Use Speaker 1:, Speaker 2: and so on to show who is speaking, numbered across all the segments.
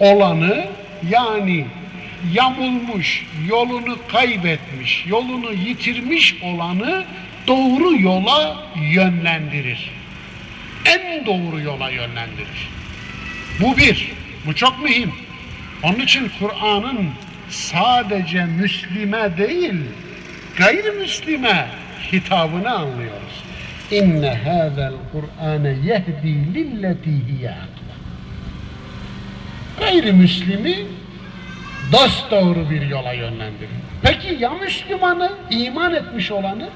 Speaker 1: olanı yani yamulmuş, yolunu kaybetmiş, yolunu yitirmiş olanı doğru yola yönlendirir. En doğru yola yönlendirir. Bu bir. Bu çok mühim. Onun için Kur'an'ın sadece Müslime değil, gayrimüslime hitabını anlıyoruz. İnne hâzel Kur'ane yehdi lilleti hiye akla. Gayrimüslimi dost doğru bir yola yönlendirir. Peki ya Müslümanı, iman etmiş olanı?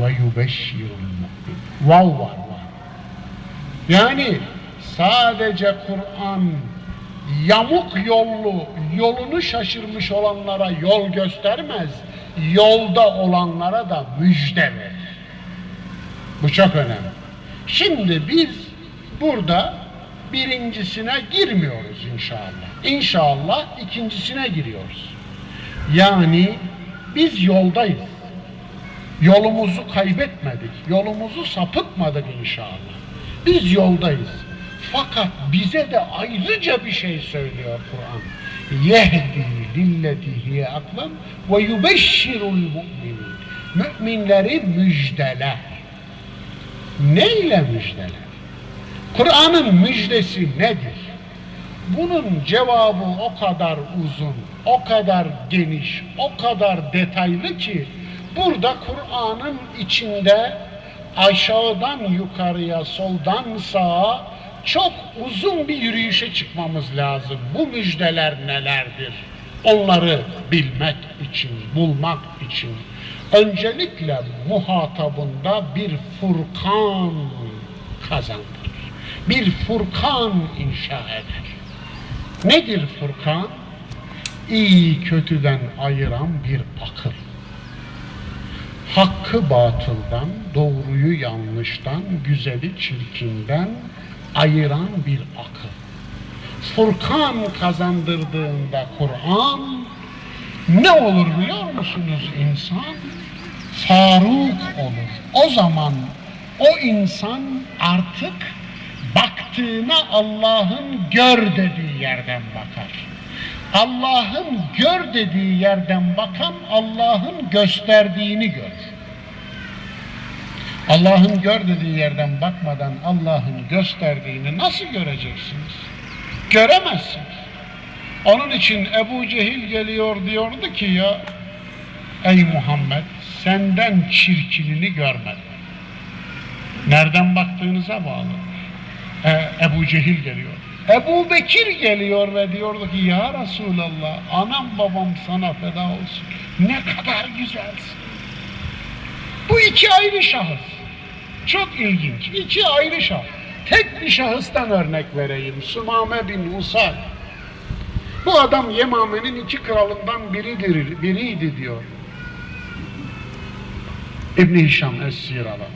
Speaker 1: Ve yubeşşirul. Vav var var. Yani sadece Kur'an yamuk yollu, yolunu şaşırmış olanlara yol göstermez, yolda olanlara da müjde verir. Bu çok önemli. Şimdi biz burada birincisine girmiyoruz inşallah. İnşallah ikincisine giriyoruz. Yani biz yoldayız. Yolumuzu kaybetmedik, yolumuzu sapıtmadık inşallah. Biz yoldayız. Fakat bize de ayrıca bir şey söylüyor Kur'an. Yehdi lilleti hiye aklam ve yubeşşirul mu'minin. Müminleri müjdeler. Neyle müjdeler? Kur'an'ın müjdesi nedir? Bunun cevabı o kadar uzun, o kadar geniş, o kadar detaylı ki burada Kur'an'ın içinde aşağıdan yukarıya, soldan sağa çok uzun bir yürüyüşe çıkmamız lazım. Bu müjdeler nelerdir? Onları bilmek için, bulmak için öncelikle muhatabında bir furkan kazandır. Bir furkan inşa eder. Nedir furkan? İyi kötüden ayıran bir akıl. Hakkı batıldan, doğruyu yanlıştan, güzeli çirkinden ayıran bir akıl. Furkan kazandırdığında Kur'an ne olur biliyor musunuz insan? Faruk olur. O zaman o insan artık baktığına Allah'ın gör dediği yerden bakar. Allah'ın gör dediği yerden bakan Allah'ın gösterdiğini görür. Allah'ın gör dediği yerden bakmadan Allah'ın gösterdiğini nasıl göreceksiniz? Göremezsiniz. Onun için Ebu Cehil geliyor diyordu ki ya ey Muhammed senden çirkinini görmedim. Nereden baktığınıza bağlı. Ee, Ebu Cehil geliyor. Ebu Bekir geliyor ve diyordu ki ya Resulallah anam babam sana feda olsun. Ne kadar güzelsin. Bu iki ayrı şahıs. Çok ilginç. İki ayrı şahıs. Tek bir şahıstan örnek vereyim. Sumame bin Usal. Bu adam Yemame'nin iki kralından biridir, biriydi diyor. İbn Hişam Es-Siralı.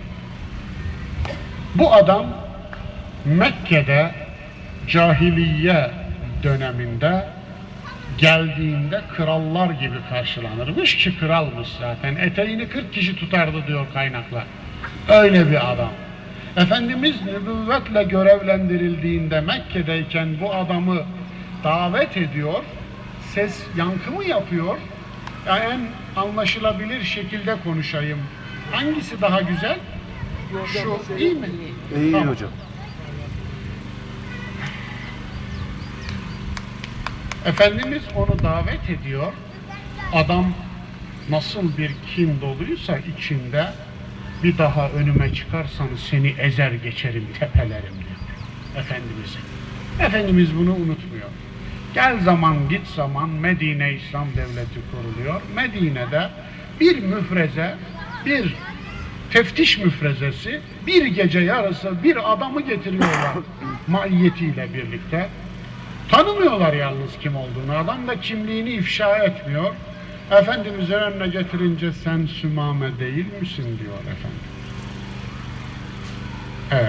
Speaker 1: Bu adam Mekke'de cahiliye döneminde geldiğinde krallar gibi karşılanırmış ki kralmış zaten. Eteğini 40 kişi tutardı diyor kaynaklar. Öyle bir adam. Efendimiz nübüvvetle görevlendirildiğinde Mekke'deyken bu adamı davet ediyor. Ses yankı mı yapıyor? Yani en anlaşılabilir şekilde konuşayım. Hangisi daha güzel? Şu iyi mi?
Speaker 2: İyi
Speaker 1: Tamam.
Speaker 2: hocam.
Speaker 1: Efendimiz onu davet ediyor. Adam nasıl bir kin doluysa içinde bir daha önüme çıkarsan seni ezer geçerim tepelerim diyor Efendimiz. Efendimiz bunu unutmuyor. Gel zaman git zaman Medine İslam Devleti kuruluyor. Medine'de bir müfreze, bir teftiş müfrezesi bir gece yarısı bir adamı getiriyorlar maiyetiyle birlikte. Tanımıyorlar yalnız kim olduğunu. Adam da kimliğini ifşa etmiyor. Efendimizin önüne getirince sen Sümame değil misin diyor efendim.